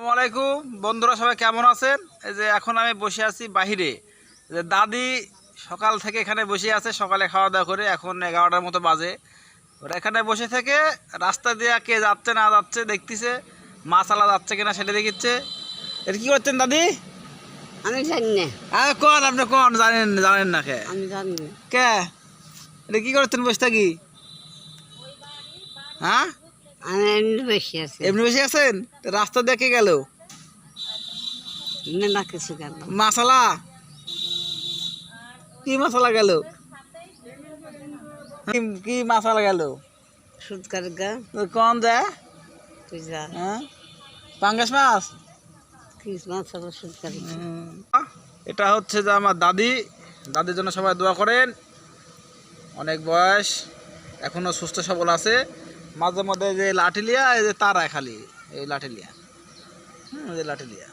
আসসালামু আলাইকুম। বন্ধুরা সবাই কেমন আছেন? এই যে এখন আমি বসে আছি বাহিরে। যে দাদি সকাল থেকে এখানে বসে আছে সকালে খাওয়া দাওয়া করে এখন এগারোটার মতো বাজে। ওরা এখানে বসে থেকে রাস্তা দিয়ে কে যাচ্ছে না যাচ্ছে দেখতেছে মাছ আলা যাচ্ছে কিনা সেটা দেখিচ্ছে। এটা কি করছেন দাদি? আমি জানি না। হ্যাঁ কন? আপনি কন? জানেন জানেন না কে? আমি জানি কে? এটা কি করছেন বসে থাকি? হ্যাঁ? এমনি বেশি আছি। এমনি বসে আছেন? রাস্তা দেখে গেল? মেলা কিছু গেল মশলা কি মশলা গেল? কি- মশলা গেল? গা। তুই যা। হ্যাঁ? পাঙ্গাস মাছ? কি মাছ হলো সুদ এটা হচ্ছে যে আমার দাদি। দাদির জন্য সবাই দোয়া করেন। অনেক বয়স। এখনও সুস্থ সবল আছে। মাঝে মধ্যে যে লাঠি লিয়া, এই যে তারায় খালি, এই লাঠি লিয়া। হুম, এই লাঠি লাঠিলিয়া